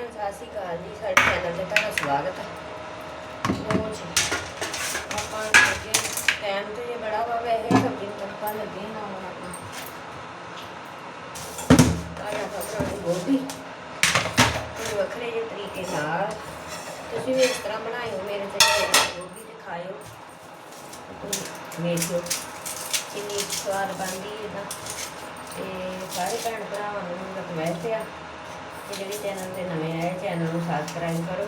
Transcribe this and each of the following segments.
ਸਾਰਿਆਂ ਨੂੰ ਸਤਿ ਸ਼੍ਰੀ ਅਕਾਲ ਜੀ ਸਾਡੇ ਚੈਨਲ ਤੇ ਤੁਹਾਡਾ ਸਵਾਗਤ ਹੈ ਲੋ ਜੀ, ਆਪਾਂ ਅੱਗੇ ਟਾਈਮ ਤੇ ਜੇ ਬੜਾ ਵਾ, ਵੈਸੇ ਸਬਜ਼ੀ ਨੂੰ ਤੜਕਾ ਲੱਗੇ ਨਾ ਹੁਣ ਆਪਾਂ। ਤਾਜ਼ਾ ਪਕੜਾਉਣੀ ਗੋਭੀ। ਤੇ ਵੱਖਰੇ ਜਿਹੇ ਤਰੀਕੇ ਨਾਲ ਤੁਸੀਂ ਵੀ ਇਸ ਤਰ੍ਹਾਂ ਬਣਾਇਓ, ਮੇਰੇ ਤੇ ਗੋਭੀ ਤੇ ਖਾਇਓ। ਤੁਸੀਂ ਕਿੰਨੀ ਸਵਾਦ ਬਣਦੀ ਹੈ ਇਹਦਾ। ਤੇ ਸਾਰੇ ਭੈਣ ਭਰਾਵਾਂ ਨੂੰ ਰਿਕਵੈਸਟ ਆ ਕਿ ਜਿਹੜੇ ਚੈਨਲ ਤੇ ਨਵੇਂ ਆਏ, ਚੈਨਲ ਨੂੰ ਸਬਸਕ੍ਰਾਈਬ ਕਰੋ।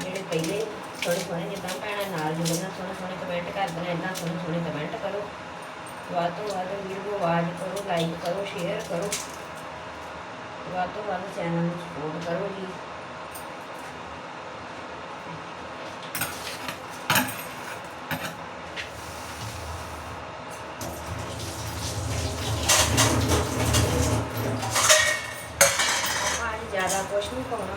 ਜਿਹੜੇ ਪਹਿਲੇ ਥੋੜੇ ਸੋਹਣੇ ਜਿੱਦਾਂ ਭੈਣਾਂ ਨਾਲ ਜੁੜਨਾ ਸੋਹਣੇ ਸੋਹਣੇ ਕਮੈਂਟ ਕਰਦੇ ਨੇ ਇਦਾਂ ਸੋਹਣੇ ਸੋਹਣੇ ਕਮੈਂਟ ਕਰੋ। ਵੱਧ ਤੋਂ ਵੱਧ ਵੀਡੀਓ ਆਵਾਜ਼ ਕਰੋ ਲਾਈਕ ਕਰੋ ਸ਼ੇਅਰ ਕਰੋ। ਵੱਧ ਤੋਂ ਵੱਧ ਚੈਨਲ ਨੂੰ ਸਪੋਰਟ ਕਰੋ ਜੀ ਆਪਾਂ ਅੱਜ ਜ਼ਿਆਦਾ ਕੁਛ ਨਹੀਂ ਪਾਉਣਾ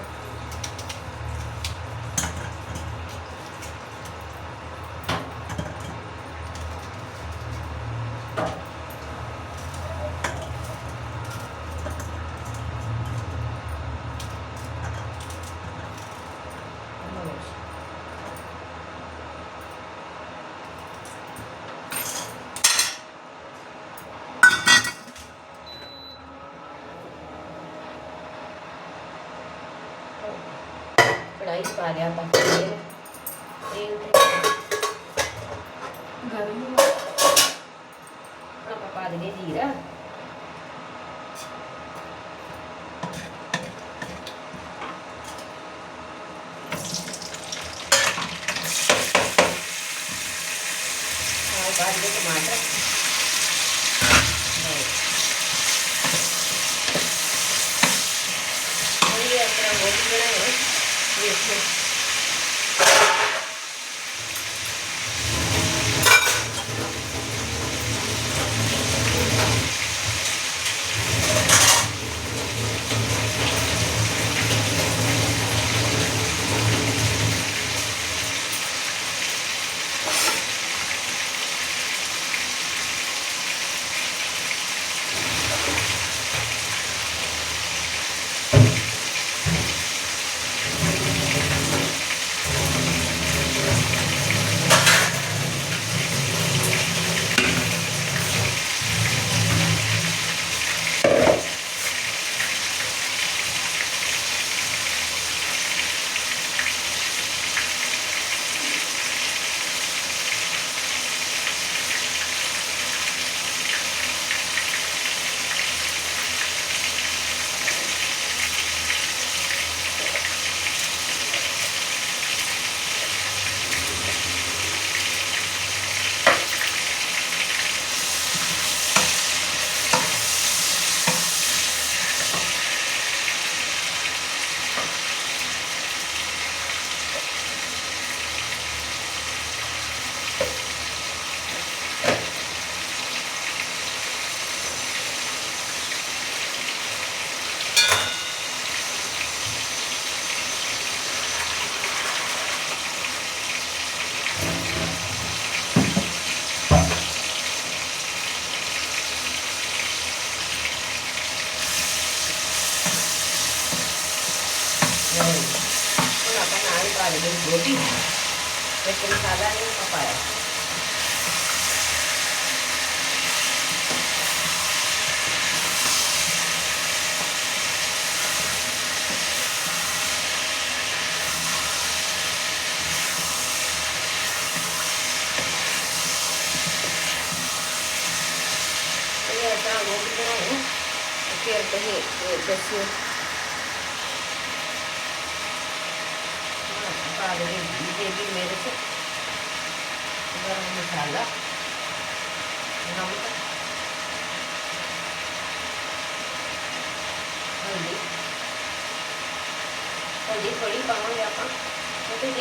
ਲਓ ਜੀ। ਕੜਾਈ 'ਚ ਪਾ ਲਿਆ ਆਪਾਂ ਤੇਲ ਤੇਲ ਤੇ ਗਰਮ ਹੋ ਹੁਣ ਆਪਾਂ ਪਾ ਨਾਲ ਹੀ ਪਾ ਦੇਣੀ ਗੋਭੀ ਵਿੱਚ ਮਸਾਲਾ ਨਹੀਂ ਆਪਾਂ ਪਾਇਆ ਇਹ ਤਾਂ ਗੋਭੀ ਬਣਾਏ ਨਾ ਤੇ ਫਿਰ ਤੁਸੀਂ ਇਹ ਦੱਸਿਓ ਪਾ ਦੇਣੀ ਦੇਗੀ ਮਿਰਚ ਗਰਮ ਮਸਾਲਾ ਨਮਕ। ਹਲਦੀ ਹਲਦੀ ਥੋੜੀ ਪਾਵਾਂਗੇ ਆਪਾਂ। ਕਿਉਂਕਿ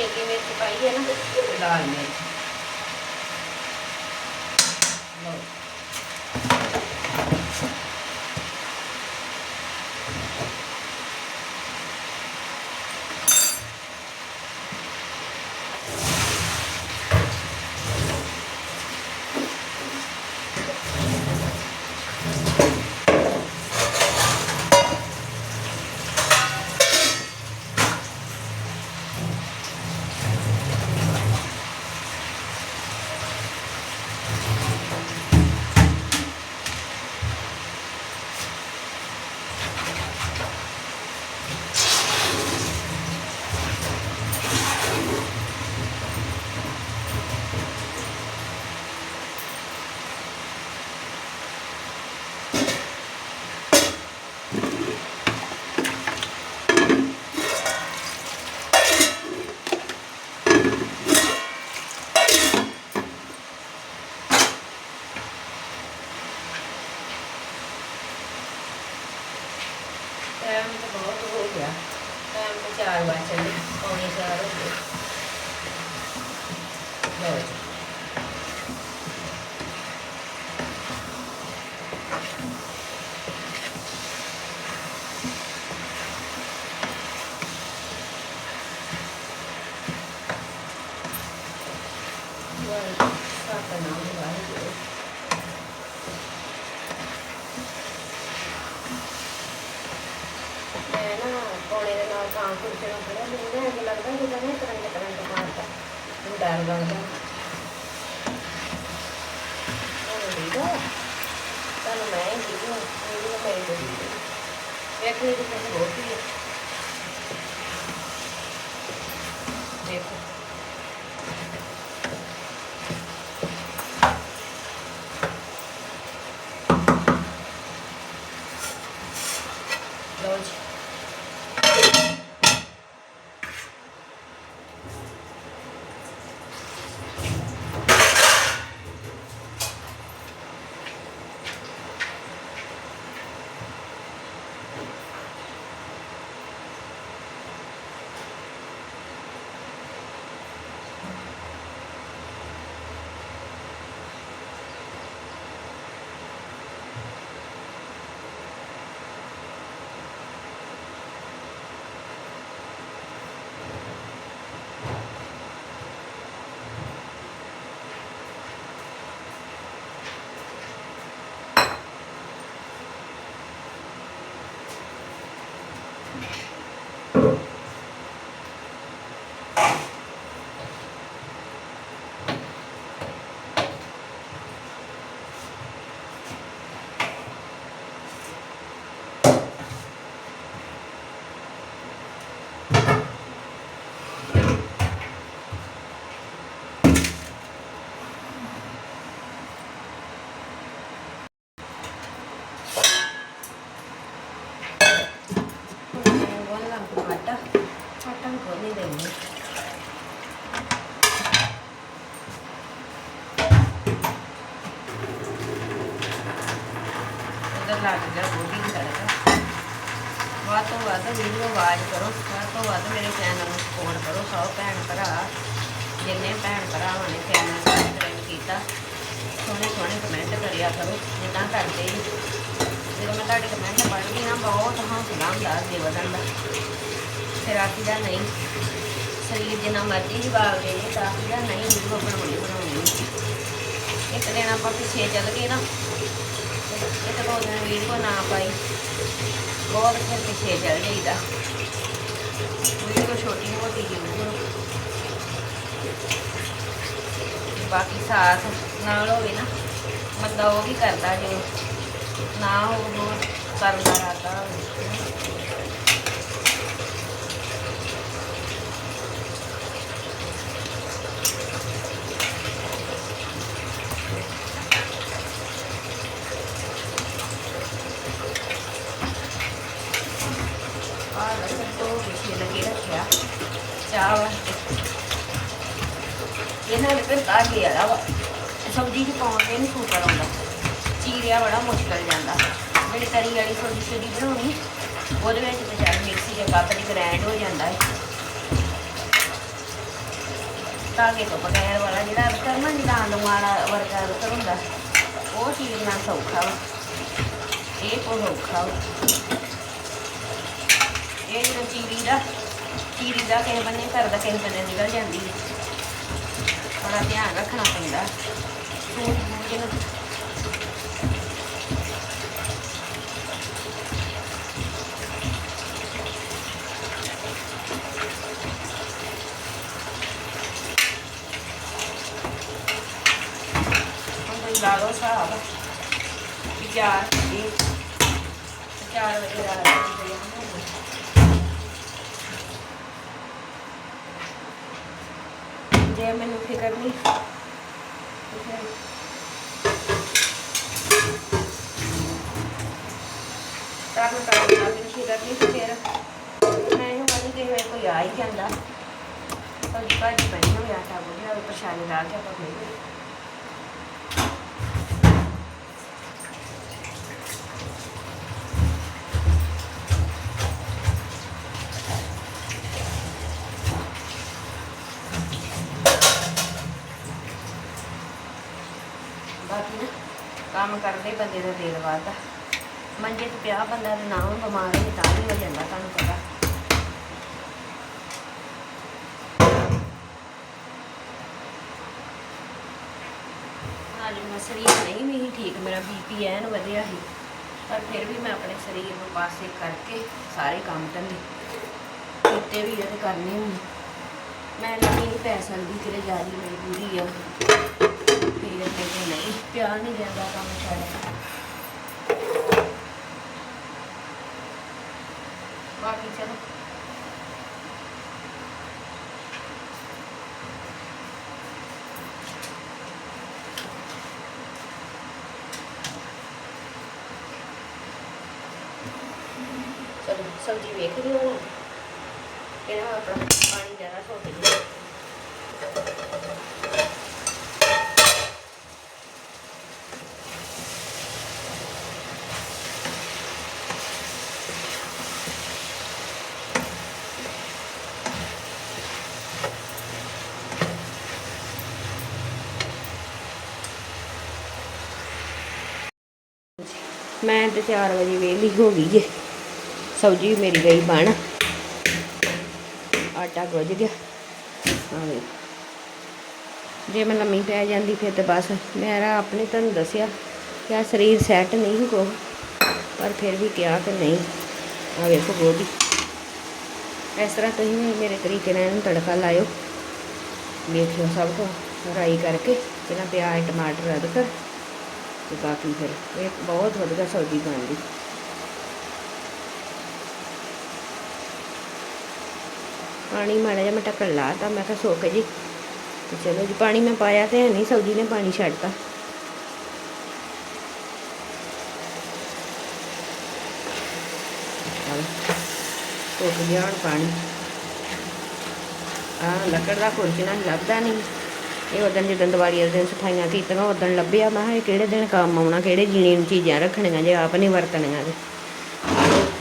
ਟਾਈਮ ਤਾਂ 4 ਵਜੇ ਚੱਲੇ ਪੌਣੇ 4 ਹੋ ਗਏ ਲਓ ਜੀ ਵਾਹਿਗੁਰੂ ਸਤਿਨਾਮ ਵਾਹਿਗੁਰੂ ਮੈਂ ਨਾ ਪੌਣੇ ਦੇ ਨਾਲ ਖੜਾ ਮੈਨੂੰ ਨਾ ਲੱਗਦਾ ਜਿੱਦਾਂ ਨਾ ਕਰੰਟ ਕਰੰਟ ਮਾਰਦਾ ਮੈਨੂੰ ਡਰ ਲੱਗਦਾ। ਤੁਹਾਨੂੰ ਮੈਂ ਹੀ ਠੀਕ ਮੇਰੀ ਤਾਂ ਮੇਰੀ ਬੜੀ ਵੇਖੋ ਇਹ ਤਾਂ ਬਹੁਤ ਹੀ ਹੈ ਦੇਖੋ। ਵਾਲਾ ਆਟਾ ਆਟਾ ਨੂੰ ਖੋਲ੍ਹ ਨਹੀਂ ਦੇਣੀ ਲੱਗ ਗਿਆ ਗੋਭੀ ਦੀ ਤੜਕਾ ਵੱਧ ਤੋਂ ਵੱਧ ਵੀਡੀਓ ਆਵਾਜ਼ ਕਰੋ ਵੱਧ ਤੋਂ ਵੱਧ ਮੇਰੇ ਚੈਨਲ ਨੂੰ ਸਪੋਰਟ ਕਰੋ ਸਭ ਭੈਣ ਭਰਾ ਜਿੰਨੇ ਭੈਣ ਭਰਾਵਾਂ ਨੇ ਚੈਨਲ ਸਬਸਕ੍ਰਾਈਬ ਕੀਤਾ ਸੋਹਣੇ ਸੋਹਣੇ ਕਮੈਂਟ ਕਰਿਆ ਕਰੋ ਜਿੱਦਾਂ ਕਰਦੇ ਜਦੋਂ ਮੈਂ ਤੁਹਾਡੇ ਕਮੈਂਟ ਪੜ੍ਹਦੀ ਨਾ, ਬਹੁਤ ਹੌਸਲਾ ਹੁੰਦਾ ਅੱਗੇ ਵਧਣ ਦਾ। ਫਿਰ ਆਖੀਦਾ ਨਹੀਂ। ਸਰੀਰ ਜਿੰਨਾ ਮਰਜ਼ੀ ਜਵਾਬ ਦੇ ਦੇ, ਤਾਂ ਆਖੀਦਾ ਨਹੀਂ ਵੀਡੀਓ ਬਣਾਉਣੀ ਬਣਾਉਣੀ ਇੱਕ ਦਿਨ ਆਪਾਂ ਪਿੱਛੇ ਚੱਲ ਗਏ ਨਾ, ਇੱਕ ਦੋ ਦਿਨ ਵੀਡੀਓ ਨਾ ਪਾਈ। ਬਹੁਤ ਫਿਰ ਪਿੱਛੇ ਚੱਲ ਜਾਈਦਾ। ਵੀਡੀਓ ਛੋਟੀ ਮੋਟੀ ਵੀਡੀਓ ਬਾਕੀ ਸਾਥ ਨਾਲ ਹੋਵੇ ਨਾ, ਬੰਦਾ ਉਹ ਵੀ ਕਰਦਾ ਜੋ। ਨਾ ਉਹ ਕਰਦਾ ਰਹਤਾ ਰੱਖਿਆ। ਚਾਹ ਇਹਨਾਂ ਦੇ ਫਿਰ ਆ ਗਿਆ ਵਾ। ਸਬਜ਼ੀ ਚ ਪਾਉਣ ਦੇ ਨਹੀਂ ਸੂਤਰ ਆਉਂਦਾ। ਚੀਰਿਆ ਬੜਾ ਮੁਸ਼ਕਲ ਜਾਂਦਾ। ਜਿਹੜੀ ਤਰੀ ਵਾਲੀ ਸਬਜ਼ੀ ਸਬਜ਼ੀ ਬਣਾਉਣੀ, ਉਹਦੇ ਵਿੱਚ ਤੇ ਚੱਲ ਮਿਕਸੀ ਦੇ ਕੱਪ ਦੀ ਗ੍ਰਾਈਂਡ ਹੋ ਜਾਂਦਾ ਹੈ ਧਾਗੇ ਤੋਂ ਬਗੈਰ ਵਾਲਾ ਜਿਹੜਾ ਕਰਮਾ ਜਿਹੜਾ ਆਲੂ ਵਾਲਾ ਵਰਗਾ ਅਰਕਰ ਹੁੰਦਾ, ਉਹ ਚੀਰਨਾ ਸੌਖਾ ਵਾ। ਇਹ ਕੋਈ ਔਖਾ ਵਾ। ਇਹ ਜਿਹੜਾ ਚੀਰੀ ਦਾ ਚੀਰੀ ਦਾ ਕਿਸੇ ਬੰਨੇ ਕਰਦਾ ਕਿਸੇ ਬੰਨੇ ਨਿਕਲ ਜਾਂਦੀ ਹੈ ਬੜਾ ਧਿਆਨ ਰੱਖਣਾ ਪੈਂਦਾ। ਸੂਟ ਨੂੰ ਹੁਣ ਤੁਸੀਂ ਲਾ ਲਓ ਹਿਸਾਬ ਵੀ ਚਾਰ ਇਹ ਚਾਰ ਵਜੇ ਰਾਤ ਦੀ ਜੇ ਮੈਨੂੰ ਫਿਕਰ ਨਹੀਂ ਤੇ ਫਿਰ ਤਾਂ ਨੂੰ ਤਾਂ ਮੈਨੂੰ ਫਿਕਰ ਨਹੀਂ ਤੇ ਫਿਰ ਮੈਂ ਇਹ ਵਾਲੀ ਕਿ ਹੋਏ ਕੋਈ ਆ ਹੀ ਬਾਕੀ ਨਾ, ਕੰਮ ਕਰਦੇ ਬੰਦੇ ਦਾ ਦਿਲ ਵੱਧਦਾ। ਮੰਜੇ ਤੇ ਪਿਆ ਬੰਦਾ ਤੇ ਨਾ ਬਿਮਾਰ ਹੋਵੇ ਤਾਂ ਵੀ ਹੋ ਜਾਂਦਾ ਤੁਹਾਨੂੰ ਪਤਾ। ਅੱਜ ਮੇਰਾ ਸਰੀਰ ਨਹੀਂ ਵੀ ਠੀਕ, ਮੇਰਾ ਬੀਪੀ ਐਨ ਵਧਿਆ ਸੀ। ਪਰ ਫਿਰ ਵੀ ਮੈਂ ਆਪਣੇ ਸਰੀਰ ਨੂੰ ਪਾਸੇ ਕਰਕੇ ਸਾਰੇ ਕੰਮ ਧੰਦੇ। ਕੀਤੇ ਵੀ ਆ ਤੇ ਕਰਨੇ ਵੀ ਮੈਂ ਨਹੀਂ ਪੈ ਸਕਦੀ ਤੇਰੇ ਜਾਰੀ ਮਜਬੂਰੀ ਆ। ਫਿਰ ਮੇਰੇ ਕੋਲ ਨਹੀਂ ਪਿਆਰ ਨਹੀਂ ਜਾਂਦਾ ਕੰਮ ਛੱਡ ਬਾਕੀ ਚਲੋ। ਸਬਜ਼ੀ ਵੇਖ ਲਈ ਹੁਣ ਇਹਨਾਂ ਆਪਣਾ ਪਾਣੀ ਜ਼ਿਆਦਾ ਸੁੱਕ ਗਿਆ ਮੈਂ ਤੇ 4 ਵਜੇ ਵੇਲੀ ਹੋ ਗਈ ਏ। ਸਬਜ਼ੀ ਮੇਰੀ ਗਈ ਬਣ। ਆਟਾ ਗੁੱਝ ਗਿਆ। ਆਵੇ ਜੇ ਮੈਂ ਲੰਮੀ ਪੈ ਜਾਂਦੀ ਫਿਰ ਤੇ ਬਸ। ਮੇਰਾ ਆਪਣੇ ਤੁਹਾਨੂੰ ਦੱਸਿਆ ਕਿ ਆਹ ਸਰੀਰ ਸੈੱਟ ਨਹੀਂ ਕੋ ਪਰ ਫਿਰ ਵੀ ਕਿਹਾ ਕਿ ਨਹੀਂ। ਆ ਵੇਖੋ ਗੋਭੀ। ਇਸ ਤਰ੍ਹਾਂ ਤੁਸੀਂ ਵੀ ਮੇਰੇ ਤਰੀਕੇ ਨਾਲ ਇਹਨੂੰ ਤੜਕਾ ਲਾਇਓ। ਵੇਖਿਓ ਸਭ ਤੋਂ ਫਰਾਈ ਕਰਕੇ, ਪਹਿਲਾਂ ਪਿਆਜ਼, ਟਮਾਟਰ, ਅਦਰਕ। ਤੇ ਬਾਕੀ ਫਿਰ। ਇਹ ਬਹੁਤ ਵਧੀਆ ਸਬਜ਼ੀ ਬਣਦੀ ਪਾਣੀ ਮਾੜਾ ਜਿਹਾ ਮੈਂ ਢੱਕਣ ਲਾਤਾ ਮੈਂ ਕਿਹਾ, ਸੁੱਕ ਜੀ ਤੇ ਚਲੋ ਜੀ, ਪਾਣੀ ਮੈਂ ਪਾਇਆ ਤੇ ਹੈ ਨਹੀਂ ਸਬਜ਼ੀ ਨੇ ਪਾਣੀ ਛੱਡਤਾ ਚਲ, ਸੁੱਕ ਗਿਆ ਹੁਣ ਪਾਣੀ। ਆ ਲੱਕੜ ਦਾ ਖੁਰਚਣਾ ਲੱਭਦਾ ਨਹੀਂ ਇਹ ਉਦੋਂ ਜਦੋਂ ਦੀਵਾਲੀ ਵਾਲੇ ਦਿਨ ਸਫਾਈਆਂ ਕੀਤੀਆਂ ਉਦੋਂ ਲੱਭਿਆ, ਮੈਂ ਕਿਹਾ ਇਹ ਕਿਹੜੇ ਦਿਨ ਕੰਮ ਆਉਣਾ, ਕਿਹੜੇ ਜੀਣੇ ਨੂੰ ਚੀਜ਼ਾਂ ਰੱਖਣੀਆਂ ਜੇ ਆਪ ਨਹੀਂ ਵਰਤਣੀਆਂ ਤੇ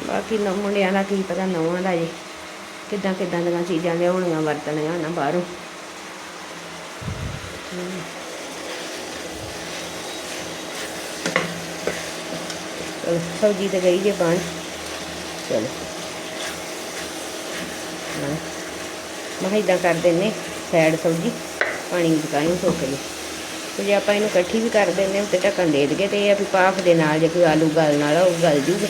ਬਾਕੀ ਨੌ ਮੁੰਡਿਆਂ ਦਾ ਕੀ ਪਤਾ, ਨੌਵਾਂ ਦਾ ਜੇ, ਕਿੱਦਾਂ ਕਿੱਦਾਂ ਦੀਆਂ ਚੀਜ਼ਾਂ ਲਿਆਉਣੀਆਂ, ਵਰਤਣੀਆਂ ਨਾ ਬਾਹਰੋਂ। ਸਬਜ਼ੀ ਤੇ ਗਈ ਜੇ ਬਣ ਚਲੋ। ਮੈਂ ਕਿਹਾ ਏਦਾਂ ਕਰ ਦਿੰਨੇ ਸ਼ੈਡ ਸਬਜ਼ੀ। ਪਾਣੀ ਵਿੱਚ ਕਾਇਓ ਸੁੱਕ ਜੇ ਤੇ ਜੇ ਆਪਾਂ ਇਹਨੂੰ ਇਕੱਠੀ ਵੀ ਕਰ ਦਿੰਦੇ ਹਾਂ ਉੱਤੇ ਢੱਕਣ ਦੇ ਦਈਏ ਤੇ ਇਹ ਆ ਵੀ ਪਾਫ ਦੇ ਨਾਲ ਜੇ ਕੋਈ ਆਲੂ ਗਲਣ ਵਾਲਾ ਉਹ ਗਲ ਜੂਗਾ।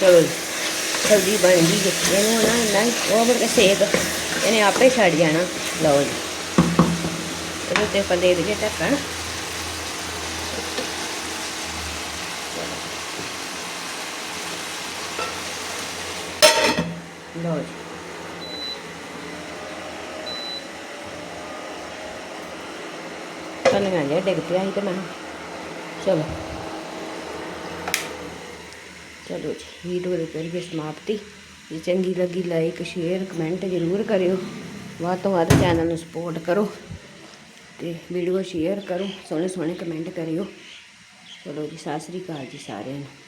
ਚਲੋ ਸਬਜ਼ੀ ਬਣ ਗਈ ਜੀ। ਇਹਨੂੰ ਨਾ ਇੰਨਾ ਹੀ ਕੇ ਸੇਕ ਇਹਨੇ ਆਪੇ ਛੱਡ ਜਾਣਾ। ਲਓ ਜੀ। ਇਹਦੇ ਉੱਤੇ ਆਪਾਂ ਦੇ ਦਈਏ ਢੱਕਣ। ਲਓ ਜੀ। ਧਨੀਆ ਜਿਹਾ ਡਿੱਗ ਪਿਆ ਸੀ ਤੇ ਮੈਂ ਚਲੋ। ਚਲੋ ਜੀ ਵੀਡੀਓ ਦੀ ਕਰੀਏ ਸਮਾਪਤੀ ਜੇ ਚੰਗੀ ਲੱਗੀ ਲਾਈਕ ਸ਼ੇਅਰ ਕਮੈਂਟ ਜ਼ਰੂਰ ਕਰਿਓ। ਵੱਧ ਤੋਂ ਵੱਧ ਚੈਨਲ ਨੂੰ ਸਪੋਰਟ ਕਰੋ ਤੇ ਵੀਡੀਓ ਸ਼ੇਅਰ ਕਰੋ, ਸੋਹਣੇ ਸੋਹਣੇ ਕਮੈਂਟ ਕਰਿਓ। ਚਲੋ ਜੀ, ਸਤਿ ਸ੍ਰੀ ਅਕਾਲ ਜੀ ਸਾਰਿਆਂ ਨੂੰ।